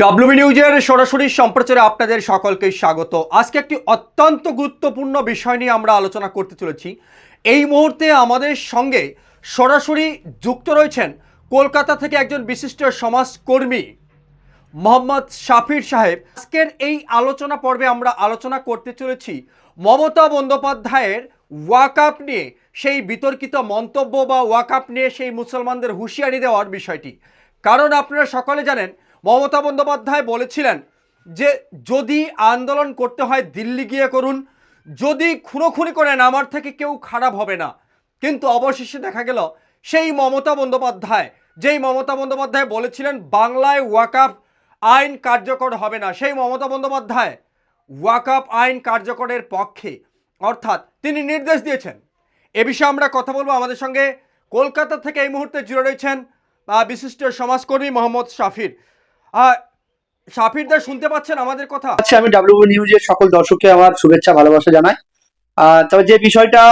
WB নিউজের সরাসরি সম্প্রচারে আপনাদের সকলকে স্বাগত। আজকে একটি অত্যন্ত গুরুত্বপূর্ণ বিষয় নিয়ে আমরা আলোচনা করতে চলেছি। এই মুহূর্তে আমাদের সঙ্গে সরাসরি যুক্ত রয়েছেন কলকাতা থেকে একজন বিশিষ্ট সমাজকর্মী, মোহাম্মদ শাফির সাহেব। আজকের এই আলোচনা পর্বে আমরা আলোচনা করতে চলেছি মমতা বন্দ্যোপাধ্যায়ের ওয়াকআপ নিয়ে, সেই বিতর্কিত মন্তব্য বা ওয়াকআপ নিয়ে সেই মুসলমানদের হুঁশিয়ারি দেওয়ার বিষয়টি। কারণ আপনারা সকলে জানেন মমতা বন্দ্যোপাধ্যায় বলেছিলেন যে, যদি আন্দোলন করতে হয় দিল্লি গিয়ে করুন, যদি খুনোখুনি করেন আমার থেকে কেউ খারাপ হবে না। কিন্তু অবশেষে দেখা গেল, সেই মমতা বন্দ্যোপাধ্যায়, যেই মমতা বন্দ্যোপাধ্যায় বলেছিলেন, বাংলায় ওয়াকআপ আইন কার্যকর হবে না। সেই মমতা বন্দ্যোপাধ্যায় ওয়াকআপ আইন কার্যকরের পক্ষে, অর্থাৎ তিনি নির্দেশ দিয়েছেন। এ বিষয়ে আমরা কথা বলব আমাদের সঙ্গে। কলকাতা থেকে এই মুহূর্তে জুড়ে রয়েছেন বিশিষ্ট সমাজকর্মী মোহাম্মদ শাফির। শুনতে পাচ্ছেন আমাদের কথা? আচ্ছা আমি ডাব্লিউ নিউজের সকল দর্শককে আমার শুভেচ্ছা, ভালোবাসা জানাই। তবে যে বিষয়টা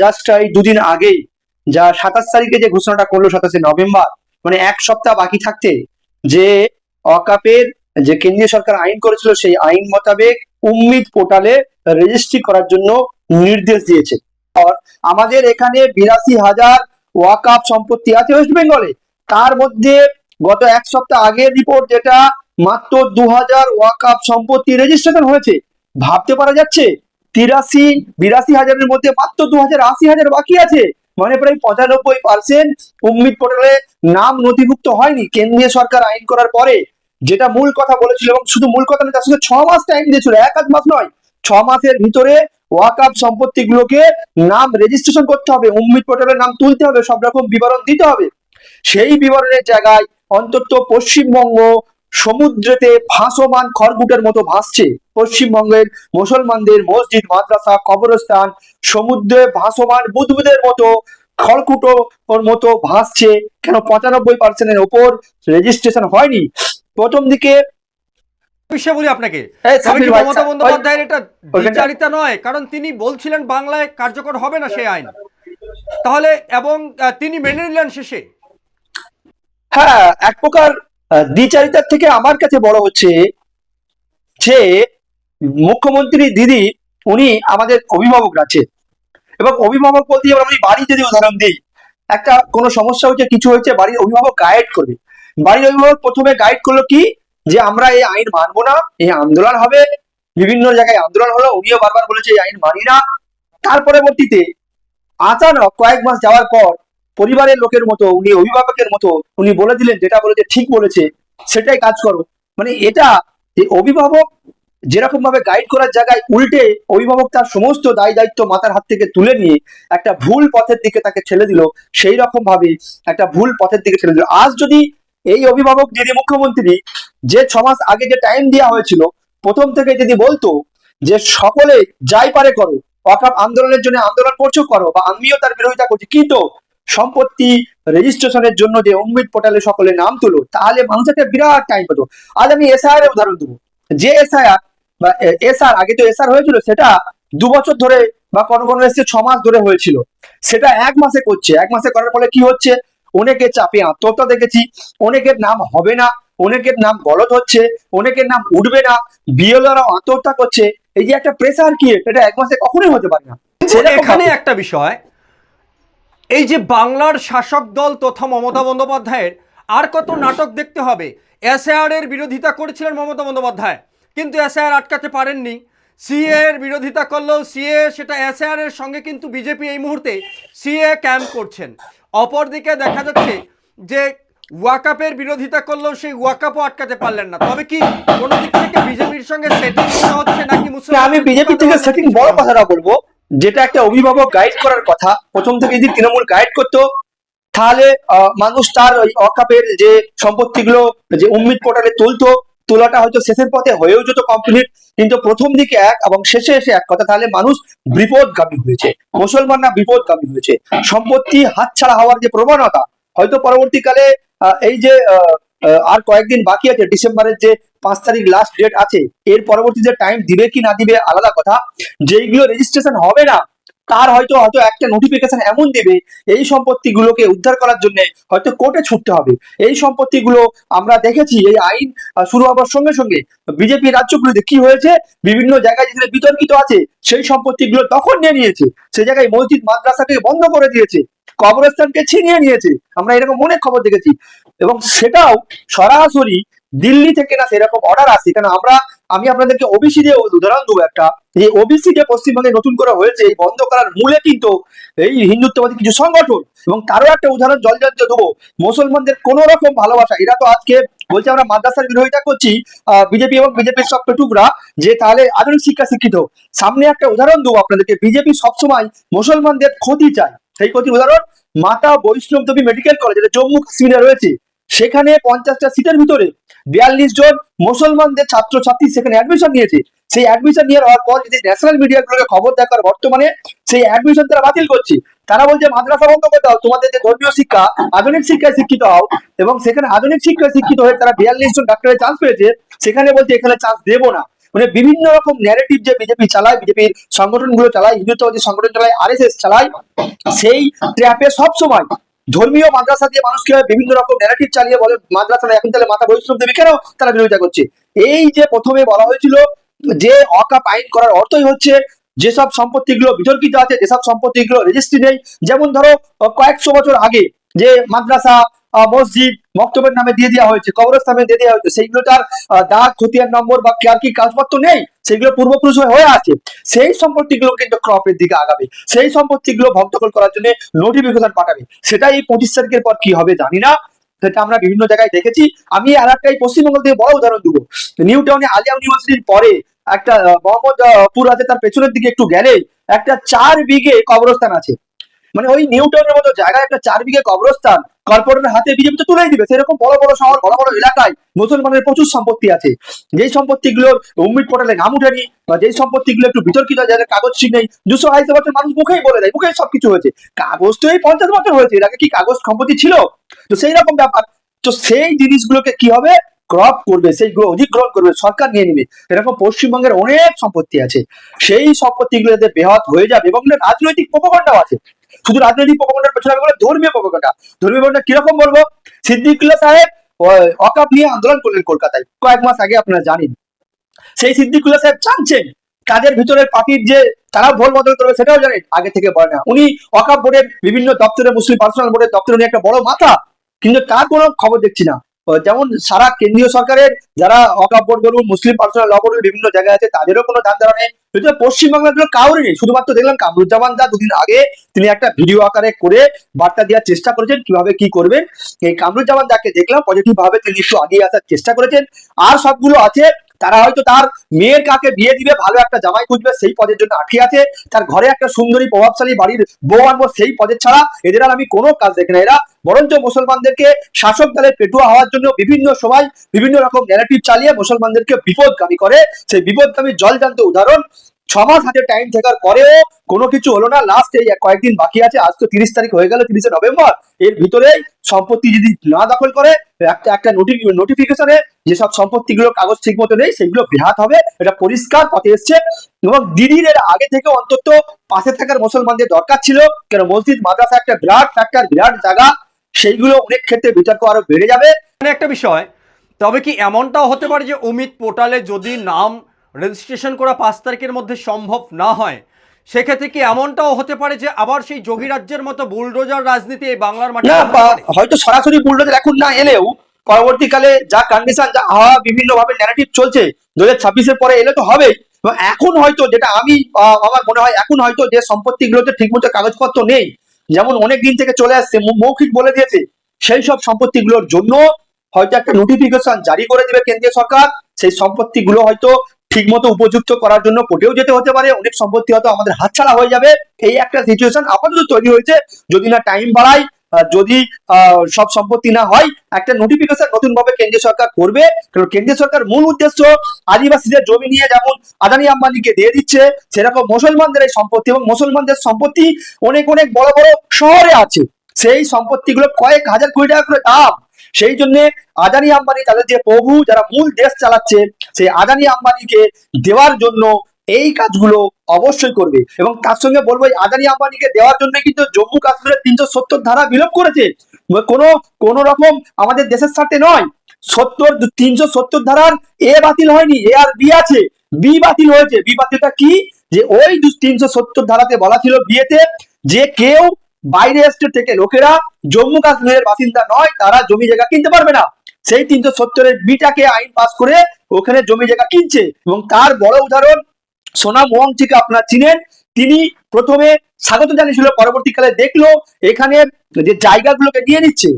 জাস্ট এই দুদিন আগেই, যা সাতাশ তারিখে যে ঘোষণাটা করল সাতাশে নভেম্বর মানে এক সপ্তাহ বাকি থাকতে, যে অকাপের যে কেন্দ্রীয় সরকার আইন করেছিল, সেই আইন মোতাবেক উম্মিদ পোর্টালে রেজিস্ট্রি করার জন্য নির্দেশ দিয়েছে। আমাদের এখানে বিরাশি হাজার ওয়াকাপ সম্পত্তি আছে ওয়েস্ট বেঙ্গলে তার মধ্যে গত এক সপ্তাহ আগের রিপোর্ট যেটা মাত্র দু হাজার ওয়াকাপ সম্পত্তি রেজিস্ট্রেশন হয়েছে, ভাবতে পারা যাচ্ছে তিরাশি, বিরাশি হাজারের মধ্যে মাত্র দু হাজার আশি হাজার বাকি আছে। মানে প্রায় পঁচানব্বই পার্সেন্ট উম্মিদ পোর্টালে নাম নথিভুক্ত হয়নি কেন্দ্রীয় সরকার আইন করার পরে। যেটা মূল কথা বলেছিল এবং শুধু মূল কথা নয়, তার সঙ্গে ছ মাস টাইম দিয়েছিল, এক আধ মাস নয়। ছ মাসের ভিতরে ওয়াকাপ সম্পত্তিগুলোকে নাম রেজিস্ট্রেশন করতে হবে, উম্মিদ পোর্টালে নাম তুলতে হবে, সব রকম বিবরণ দিতে হবে। সেই বিবরণের জায়গায় অন্তত পশ্চিমবঙ্গ সমুদ্রেতে ভাসমান খড়গুটের মতো ভাসছে। পশ্চিমবঙ্গের মুসলমানদের মসজিদ মাদ্রাসা কবরস্থান সমুদ্রে ভাসমান বুদবুদের মতো খড়কুটো ওর মতো ভাসছে। কেন পঁচানব্বই পার্সেন্টের ওপর রেজিস্ট্রেশন হয়নি? প্রথম দিকে বিষয় বলি আপনাকে। মমতা বন্দ্যোপাধ্যায়ের এটা বিচারিতা নয়? কারণ তিনি বলছিলেন বাংলায় কার্যকর হবে না সেই আইন। তাহলে এবং তিনি মেনে নিলেন শেষে। হ্যাঁ এক প্রকার দ্বিচারিতার থেকে আমার কাছে বড় হচ্ছে যে মুখ্যমন্ত্রী দিদি, উনি আমাদের অভিভাবক আছে এবং অভিভাবক বলতে আমি বাড়ি যদি উদাহরণ দিই, একটা কোনো সমস্যা হচ্ছে কিছু হয়েছে, বাড়ির অভিভাবক গাইড করবে। বাড়ির অভিভাবক প্রথমে গাইড করল কি? যে আমরা এই আইন মানবো না, এই আন্দোলন হবে, বিভিন্ন জায়গায় আন্দোলন হলো, উনিও বারবার বলেছে এই আইন মানি না। তার পরবর্তীতে, আচানক কয়েক মাস যাওয়ার পর পরিবারের লোকের মতো, উনি অভিভাবকের মতো, উনি বলে দিলেন, যেটা বলেছে, ঠিক বলেছে, সেটাই কাজ করো। মানে এটা অভিভাবক যেরকম ভাবে গাইড করার জায়গায় উল্টে অভিভাবক তার সমস্ত দায় দায়িত্ব মাথার হাত থেকে তুলে নিয়ে একটা ভুল পথের দিকে তাকে ঠেলে দিল, সেই রকম ভাবে একটা ভুল পথের দিকে ঠেলে দিল। আজ যদি এই অভিভাবক দিদি মুখ্যমন্ত্রী, যে ছ মাস আগে যে টাইম দেওয়া হয়েছিল, প্রথম থেকে যদি বলতো যে সকলে যাই পারে করো, অকাপ আন্দোলনের জন্য আন্দোলন করছ, করো, বা আমিও তার বিরোধিতা করছি, কিন্তু সম্পত্তি রেজিস্ট্রেশনের জন্য যে উম্মিদ পোর্টালে সকলে নাম তুলো তাহলে মানুষ একটা বিরাট টাইম পেতো। আজ আমি এসআইআর এর উদাহরণ দেবো। যে এসআইআর বা এসআর আগে তো এসআর হয়েছিল সেটা দু বছর ধরে বা কোনো কোনো এসে ছ মাস ধরে হয়েছিল। সেটা এক মাসে করছে। এক মাসে করার ফলে কি হচ্ছে? অনেকে চাপে আত্মহত্যা দেখেছি। অনেকের নাম হবে না অনেকের নাম গলত হচ্ছে অনেকের নাম উঠবে না বিএলআরাও আত্মহত্যা করছে। এই যে একটা প্রেসার কি এটা এক মাসে কখনোই হতে পারে না। সেরকম এখানে একটা বিষয় এই যে বাংলার শাসক দল তথা মমতা বন্দ্যোপাধ্যায়ের আর কত নাটক দেখতে হবে? এসআর এর বিরোধিতা করেছিলেন মমতা বন্দ্যোপাধ্যায় কিন্তু এসআর আটকাতে পারেননি। সিএ এর বিরোধিতা করলেও সিএ সেটা এসআর এর সঙ্গে কিন্তু বিজেপি এই মুহূর্তে সিএ ক্যাম্প করছেন। অপরদিকে দেখা যাচ্ছে যে ওয়াকাপের বিরোধিতা করলেও সেই ওয়াকাপও আটকাতে পারলেন না। তবে কি কোনো দিক থেকে বিজেপির সঙ্গে সেটিং হচ্ছে নাকি মুসলিম আমি বিজেপি থেকে সেটিং বড় কথাটা বলব। যেটা একটা অভিভাবক গাইড করার কথা, প্রথম থেকে যদি তৃণমূল গাইড করতো, তাহলে মানুষ তার ওই অকাপের যে সম্পত্তিগুলো, যে উম্মিদ পোর্টালে তুলতো, তোলাটা হয়তো শেষের পথে হয়েও যেত কমপ্লিট কিন্তু প্রথম দিকে এক এবং শেষে এসে এক কথা, তাহলে মানুষ বিপদগামী হয়েছে, মুসলমানরা বিপদগামী হয়েছে। সম্পত্তি হাতছাড়া হওয়ার যে প্রবণতা, হয়তো পরবর্তীকালে এই যে আর কয়েকদিন বাকি আছে, ডিসেম্বরের যে পাঁচ তারিখ লাস্ট ডেট আছে, এর পরবর্তী যে টাইম দিবে কি না দিবে আলাদা কথা। যেইগুলো রেজিস্ট্রেশন হবে না তার হয়তো হয়তো একটা নোটিফিকেশন এমন দিবে, এই সম্পত্তিগুলোকে উদ্ধার করার জন্য হয়তো কোর্টে ছুটতে হবে। এই সম্পত্তিগুলো আমরা দেখেছি, এই আইন শুরু হওয়ার সঙ্গে সঙ্গে বিজেপি রাজ্যগুলিতে কি হয়েছে? বিভিন্ন জায়গায় যেখানে বিতর্কিত আছে, সেই সম্পত্তিগুলো দখল নিয়ে নিয়েছে। সেই জায়গায় মসজিদ, মাদ্রাসাকে বন্ধ করে দিয়েছে, কবরস্থানকে ছিনিয়ে নিয়েছে। আমরা এরকম অনেক খবর দেখেছি। এবং সেটাও সরাসরি দিল্লি থেকে না, সেরকম অর্ডার আসে কারণ আমরা আমি আপনাদেরকে ওবিসি দিয়ে উদাহরণ দেবো একটা। যে ওবিসি যে পশ্চিমবঙ্গে নতুন করে হয়েছে, এই বন্ধ করার মূলে কিন্তু এই হিন্দুত্ববাদী কিছু সংগঠন এবং তারও একটা উদাহরণ জল দেবো। মুসলমানদের কোন রকম ভালোবাসা, এরা তো আজকে বলছে আমরা মাদ্রাসার বিরোধিতা করছি বিজেপি এবং বিজেপির সব পেটুকরা, যে তাহলে আধুনিক শিক্ষা শিক্ষিত। সামনে একটা উদাহরণ দেবো আপনাদেরকে, বিজেপি সবসময় মুসলমানদের ক্ষতি চায়। সেই ক্ষতি উদাহরণ, মাতা বৈষ্ণব দেবী মেডিকেল কলেজ, যেটা জম্মু কাশ্মীরে রয়েছে। সেখানে পঞ্চাশটা সিটের ভিতরে বিয়াল্লিশ জন মুসলমানদের ছাত্র ছাত্রী সেখানে অ্যাডমিশন নিয়েছে। সেই অ্যাডমিশন নিয়ে হওয়ার পর যদি ন্যাশনাল মিডিয়াগুলোকে খবর দেখার বর্তমানে সেই অ্যাডমিশন তারা বাতিল করছে। তারা বলছে, মাদ্রাসা বন্ধ করে দাও, তোমাদের যে ধর্মীয় শিক্ষা, আধুনিক শিক্ষায় শিক্ষিত হও। এবং সেখানে আধুনিক শিক্ষায় শিক্ষিত হয়ে তারা বিয়াল্লিশ জন ডাক্তারের চান্স পেয়েছে। সেখানে বলছে, এখানে চান্স দেবো না। মানে বিভিন্ন রকম ন্যারেটিভ যে বিজেপি চালায় বিজেপির সংগঠনগুলো চালায়, হিন্দুত্ববাদী সংগঠন চালায় আরএসএস চালায়, সেই ট্র্যাপে সব সময় ধর্মীয় মাদ্রাসা দিয়ে মানুষকে বিভিন্ন রকম ন্যারেটিভ চালিয়ে বলে মাদ্রাসা না, এখন তাহলে মাথা বৈষ্ণব দেবী কেন তারা বিরোধিতা করছে? এই যে প্রথমে বলা হয়েছিল যে অকাপ আইন করার অর্থই হচ্ছে যেসব সম্পত্তিগুলো বিতর্কিত আছে, যেসব সম্পত্তিগুলো রেজিস্ট্রি নেই, যেমন ধরো, কয়েকশো বছর আগে যে মাদ্রাসা মসজিদ মক্তবের নামে দিয়ে দেওয়া হয়েছে, কবরস্থানে দিয়ে দেওয়া হয়েছে। সেইগুলো তার দাগ, খতিয়ান, নম্বর বা আর কি কাগজপত্র নেই। সেগুলো পূর্বপুরুষ হয়ে আছে। সেই সম্পত্তিগুলো কিন্তু ক্রপের দিকে আগাবে। সেই সম্পত্তিগুলো ভক্তকল করার জন্য নোটিফিকেশন পাঠাবে। সেটা এই পঁচিশ তারিখের পর কি হবে জানি না। সেটা আমরা বিভিন্ন জায়গায় দেখেছি। আমি আর একটা পশ্চিমবঙ্গ থেকে বড় উদাহরণ দেবো। নিউ টাউনে আলিয়া ইউনিভার্সিটির পরে একটা মোহাম্মদপুর আছে, তার পেছনের দিকে একটু গেলে একটা চার বিঘে কবরস্থান আছে। মানে ওই নিউ টাউনের মতো জায়গায় একটা চার বিঘে কবরস্থান কর্পোরেটের হাতে বিজেপি তো তুলেই দিবে। সেরকম বড় বড় শহর, বড় বড় এলাকায় মুসলমানের প্রচুর সম্পত্তি আছে। যেই সম্পত্তিগুলোর উম্মিদ পটেলে নাম উঠেনি বা যেই সম্পত্তিগুলো একটু বিতর্কিত যাদের কাগজ ঠিক নেই, দুশো আড়াইশো বছর মানুষ মুখেই বলে দেয়, মুখেই সবকিছু হয়েছে। কাগজ তো এই পঞ্চাশ বছর হয়েছে, এর আগে কি কাগজ সম্পত্তি ছিল? তো সেই রকম ব্যাপার। তো সেই জিনিসগুলোকে কি হবে ক্রপ করবে, সেইগুলো অধিগ্রহণ করবে, সরকার নিয়ে নেবে এরকম পশ্চিমবঙ্গের অনেক সম্পত্তি আছে। সেই সম্পত্তিগুলো যাতে বেহাত হয়ে যাবে এবং রাজনৈতিক প্রকল্পটাও আছে। শুধু রাজনৈতিক প্রকল্পের পেছনে আমি বলে ধর্মীয় প্রকল্পটা ধর্মীয় প্রকল্পটা কীরকম বলব? সিদ্দিকুল্লাহ সাহেব অকাপ নিয়ে আন্দোলন করলেন কলকাতায়। কয়েক মাস আগে আপনারা জানেন। সেই সিদ্দিকুল্লাহ সাহেব জানছেন কাদের ভিতরের পার্টির যে তারা ভোট বদল করবে সেটাও জানেন। আগে থেকে বলে না। উনি অকাপ বোর্ডের বিভিন্ন দপ্তরে মুসলিম পার্সোনাল বোর্ডের দপ্তরে উনি একটা বড় মাথা। কিন্তু তার কোনো খবর দেখছি না। যেমন সারা কেন্দ্রীয় সরকারের যারা অকাপ বোর্ড বলুন, মুসলিম পার্সোনাল ল বলুন, বিভিন্ন জায়গায় আছে, তাদেরও কোনো ধান ধারা নেই। যদিও পশ্চিমবাংলার জন্য কাউরি নেই। শুধুমাত্র দেখলাম কামরুজ্জামান দা দুদিন আগে তিনি একটা ভিডিও আকারে করে বার্তা দেওয়ার চেষ্টা করেছেন, কীভাবে কি করবেন। এই কামরুজ্জামান দাকে দেখলাম পজিটিভ ভাবে তিনি একটু আগিয়ে আসার চেষ্টা করেছেন। আর সবগুলো আছে তারা হয়তো তার মেয়ের কাকে বিয়ে দিবে, ভালো একটা জামাই খুঁজবে, সেই পদের জন্য আটকে আছে। তার ঘরে একটা সুন্দরী, প্রভাবশালী বাড়ির বউ আনব, সেই পদের ছাড়া এদের আর আমি কোনো কাজ দেখি না। এরা বরঞ্চ মুসলমানদেরকে শাসক দলের পেটুয়া হওয়ার জন্য বিভিন্ন সময় বিভিন্ন রকম ন্যারেটিভ চালিয়ে মুসলমানদেরকে বিপদগামী করে। সেই বিপদগামী জল জানতে উদাহরণ ছ মাস হাতে টাইম থাকার পরেও কোনো কিছু হলো না। লাস্ট এই কয়েকদিন বাকি আছে। আজ তো তিরিশ তারিখ হয়ে গেল, তিরিশে নভেম্বর। এর ভিতরে সম্পত্তি যদি না দখল করে, একটা একটা নোটিফিকেশনে যেসব সম্পত্তিগুলো কাগজ ঠিক মতো নেই, সেগুলো বৃহাত হবে। এটা পরিষ্কার পথে এসছে। এবং দিদির এর আগে থেকে অন্তত পাশে থাকার মুসলমানদের দরকার ছিল। কেন মসজিদ, মাদ্রাসা একটা বিরাট ফ্যাক্টর বিরাট জায়গা। সেইগুলো অনেক ক্ষেত্রে বিতর্ক আরও বেড়ে যাবে। একটা বিষয়, তবে কি এমনটাও হতে পারে যে অমিত পোর্টালে যদি নাম রেজিস্ট্রেশন করা পাঁচ তারিখের মধ্যে সম্ভব না হয় সেক্ষেত্রে কি এমনটাও হতে পারে যে আবার সেই যোগী রাজ্যের মতো বুলডোজার রাজনীতি এই বাংলার মাঠে? হয়তো সরাসরি বুলডোজার এখন না এলেও পরবর্তীকালে যা কন্ডিশন যা হাওয়া বিভিন্ন ভাবে ন্যারেটিভ চলছে দু হাজার ছাব্বিশের পরে এলে তো হবেই এখন হয়তো যেটা আমি আমার মনে হয় এখন হয়তো যে সম্পত্তিগুলোতে ঠিকমতো কাগজপত্র নেই যেমন অনেক দিন থেকে চলে আসছে মৌখিক বলে দিয়েছে সেই সব সম্পত্তিগুলোর জন্য হয়তো একটা নোটিফিকেশন জারি করে দেবে কেন্দ্রীয় সরকার সেই সম্পত্তিগুলো হয়তো ঠিকমতো উপযুক্ত করার জন্য কোর্টেও যেতে হতে পারে। অনেক সম্পত্তি হয়তো আমাদের হাতছাড়া হয়ে যাবে। এই একটা সিচুয়েশন আপাতত তৈরি হয়েছে। যদি না টাইম বাড়ায় যদি সব সম্পত্তি না হয়, একটা নোটিফিকেশন নতুন ভাবে কেন্দ্রীয় সরকার করবে। কারণ কেন্দ্রীয় সরকার মূল উদ্দেশ্য আদিবাসীদের জমি নিয়ে যেমন আদানি আম্বানিকে দিয়ে দিচ্ছে, সেরকম মুসলমানদের এই সম্পত্তি এবং মুসলমানদের সম্পত্তি অনেক অনেক বড় বড় শহরে আছে। সেই সম্পত্তিগুলো কয়েক হাজার কোটি টাকা করে দাম। সেই জন্য আদানি আম্বানি তাদের যে প্রভু, যারা মূল দেশ চালাচ্ছে, সেই আদানি আম্বানিকে দেওয়ার জন্য এই কাজগুলো অবশ্যই করবে। এবং তার সঙ্গে বলব আদানি আম্বানিকে দেওয়ার জন্য কিন্তু জম্মু কাশ্মীরের তিনশো সত্তর ধারা বিলোপ করেছে। কোনো কোনো রকম আমাদের দেশের সাথে নয়। সত্তর, তিনশো সত্তর ধারার এ বাতিল হয়নি, এ আর বি আছে। বি বাতিল হয়েছে। বি বাতিলটা কি? যে ওই তিনশো সত্তর ধারাতে বলা ছিল বিয়েতে যে কেউ বাইরে স্টেট থেকে লোকেরা, জম্মু কাশ্মীরের বাসিন্দা নয়, তারা জমি জায়গা কিনতে পারবে না। সেই তিনশো সত্তরের বিটাকে আইন পাস করে ওখানে জমি জায়গা কিনছে এবং তার বড় উদাহরণ সোনাম ওয়াংচিকে আপনারা চিনেন। তিনি প্রথমে স্বাগত জানিয়েছিল, পরবর্তীকালে দেখল এখানে যে জায়গাগুলোকে নিয়ে নিচ্ছে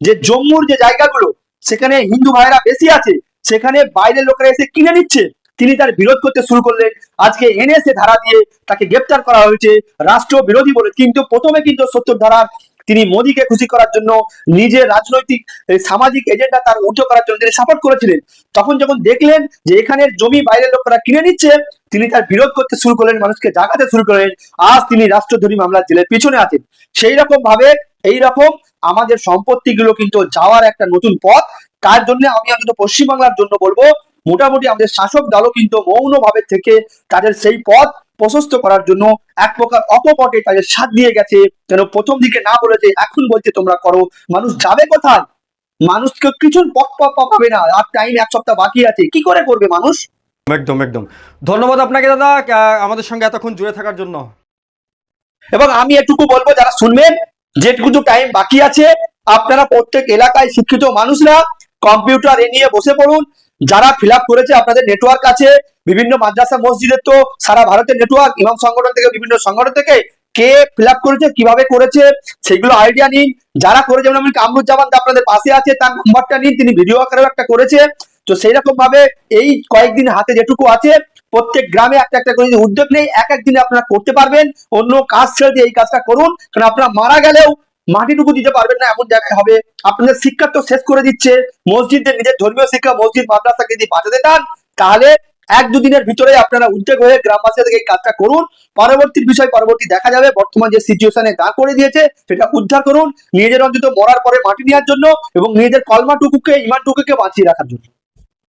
যে জম্মুর যে জায়গাগুলো, সেখানে হিন্দু ভাইরা বেশি আছে, সেখানে বাইরের লোকেরা এসে কিনে নিচ্ছে। তিনি তার বিরোধ করতে শুরু করলেন। আজকে এনএসএ ধারা দিয়ে তাকে গ্রেপ্তার করা হয়েছে রাষ্ট্র বিরোধী বলে। কিন্তু প্রথমে কিন্তু সত্তর ধারার তিনি মোদীকে খুশি করার জন্য নিজের রাজনৈতিক সামাজিক এজেন্ডা তার উঠে করার জন্য তিনি সাপোর্ট করেছিলেন। তখন যখন দেখলেন যে এখানের জমি বাইরের লোকেরা কিনে নিচ্ছে, তিনি তার বিরোধ করতে শুরু করলেন, মানুষকে জাগাতে শুরু করলেন। আজ তিনি রাষ্ট্রদ্রোহী মামলার জেলের পিছনে আছেন। সেই রকম ভাবে, এই রকম আমাদের সম্পত্তিগুলো কিন্তু যাওয়ার একটা নতুন পথ। তার জন্য আমি অন্তত পশ্চিমবাংলার জন্য বলব মোটামুটি আমাদের শাসক দলও কিন্তু মৌনভাবে থেকে তাদের সেই পথ প্রশস্ত করার জন্য এক প্রকার অপপটে তাদের সাথ দিয়ে গেছে। যেন প্রথম দিকে না বলেছে এখন বলছে তোমরা করো। মানুষ যাবে কোথায়? মানুষকে কিছু পথ পথ পাবে না। আর টাইম এক সপ্তাহ বাকি আছে। কি করে করবে মানুষ? একদম একদম। ধন্যবাদ আপনাকে দাদা আমাদের সঙ্গে এতক্ষণ জুড়ে থাকার জন্য। এবং আমি এটুকু বলব যারা শুনবেন যেটুকু টাইম বাকি আছে আপনারা প্রত্যেক এলাকায় শিক্ষিত মানুষরা কম্পিউটার এ নিয়ে বসে পড়ুন। যারা ফিল করেছে আপনাদের নেটওয়ার্ক আছে, বিভিন্ন মাদ্রাসা, মসজিদের তো সারা ভারতের নেটওয়ার্ক ইমাম সংগঠন থেকে, বিভিন্ন সংগঠন থেকে কে ফিল করেছে, কীভাবে করেছে, সেগুলো আইডিয়া নিন। যারা করেছে, যেমন কামরুজ্জামান আপনাদের পাশে আছে, তার নাম্বারটা নিন, তিনি ভিডিও আকারেও একটা করেছে। তো সেই রকম ভাবে এই কয়েকদিন হাতে যেটুকু আছে, প্রত্যেক গ্রামে একটা একটা করে উদ্যোগ নেই, এক এক দিনে আপনারা করতে পারবেন। অন্য কাজ ছেড়ে দিয়ে এই কাজটা করুন, কারণ আপনারা মারা গেলেও মাটিটুকু দিতে পারবেন না, এমন জায়গায় হবে। আপনাদের শিক্ষা তো শেষ করে দিচ্ছে। মসজিদদের নিজের ধর্মীয় শিক্ষা, মসজিদ, মাদ্রাসাকে যদি বাঁচাতে চান, তাহলে এক দুদিনের ভিতরে আপনারা উদ্যোগ হয়ে গ্রামবাসী থেকে কাজটা করুন। পরবর্তী বিষয়, পরবর্তী দেখা যাবে। বর্তমান যে সিচুয়েশনে দাঁড় করে দিয়েছে, সেটা উদ্ধার করুন। নিজের অন্তত মরার পরে মাটি নেওয়ার জন্য এবং নিজের কলমাটুকুকে, ইমানটুকুকে বাঁচিয়ে রাখার জন্য।